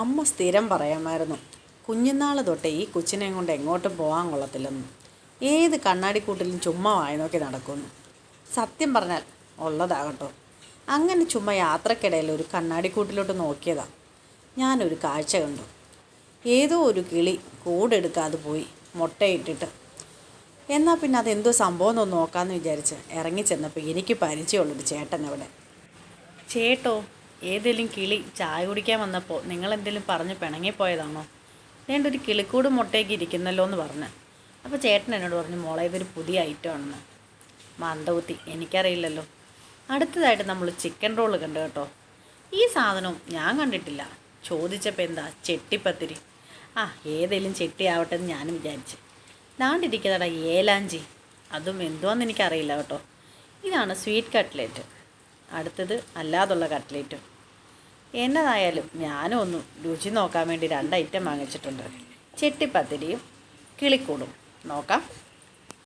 അമ്മ സ്ഥിരം പറയാമായിരുന്നു കുഞ്ഞുനാൾ തൊട്ടേ ഈ കൊച്ചിനെയും കൊണ്ട് എങ്ങോട്ടും പോകാൻ കൊള്ളത്തില്ലെന്ന്. ഏത് കണ്ണാടിക്കൂട്ടിലും ചുമ്മാ വായി നോക്കി നടക്കുന്നു. സത്യം പറഞ്ഞാൽ ഉള്ളതാകട്ടോ. അങ്ങനെ ചുമ്മാ യാത്രക്കിടയിൽ ഒരു കണ്ണാടിക്കൂട്ടിലോട്ട് നോക്കിയതാ. ഞാനൊരു കാഴ്ച കണ്ടു. ഏതോ ഒരു കിളി കൂടെടുക്കാതെ പോയി മുട്ടയിട്ടിട്ട്. എന്നാൽ പിന്നെ അതെന്തോ സംഭവം എന്നൊന്ന് നോക്കാമെന്ന് വിചാരിച്ച് ഇറങ്ങി ചെന്നപ്പോൾ എനിക്ക് പരിചയമുള്ളൊരു ചേട്ടൻ അവിടെ. ചേട്ടോ ഏതെങ്കിലും കിളി ചായ കുടിക്കാൻ വന്നപ്പോൾ നിങ്ങൾ എന്തെങ്കിലും പറഞ്ഞ് പിണങ്ങിപ്പോയതാണോ വേണ്ട ഒരു കിളിക്കൂട് മുട്ടയ്ക്ക് ഇരിക്കുന്നല്ലോ എന്ന് പറഞ്ഞ്. അപ്പോൾ ചേട്ടൻ എന്നോട് പറഞ്ഞു മോളെ ഇതൊരു പുതിയ ഐറ്റം ആണെന്ന്. മന്ദകുത്തി എനിക്കറിയില്ലല്ലോ. അടുത്തതായിട്ട് നമ്മൾ ചിക്കൻ റോൾ കണ്ടു കേട്ടോ. ഈ സാധനവും ഞാൻ കണ്ടിട്ടില്ല. ചോദിച്ചപ്പോൾ എന്താ ചെട്ടിപ്പത്തിരി. ആ ഏതെങ്കിലും ചെട്ടി ആവട്ടെ എന്ന് ഞാനും വിചാരിച്ച്. ദാണ്ടിരിക്കുന്നതാ ഏലാഞ്ചി. അതും എന്തുവാന്ന് എനിക്കറിയില്ല കേട്ടോ. ഇതാണ് സ്വീറ്റ് കട്ട്ലേറ്റ് അടുത്തത് അല്ലാതുള്ള കട്ട്ലേറ്റും എന്നതായാലും ഞാനും ഒന്ന് രുചി നോക്കാൻ വേണ്ടി രണ്ട് ഐറ്റം വാങ്ങിച്ചിട്ടുണ്ട്. ചെട്ടിപ്പത്തിരിയും കിളിക്കൂടും. നോക്കാം.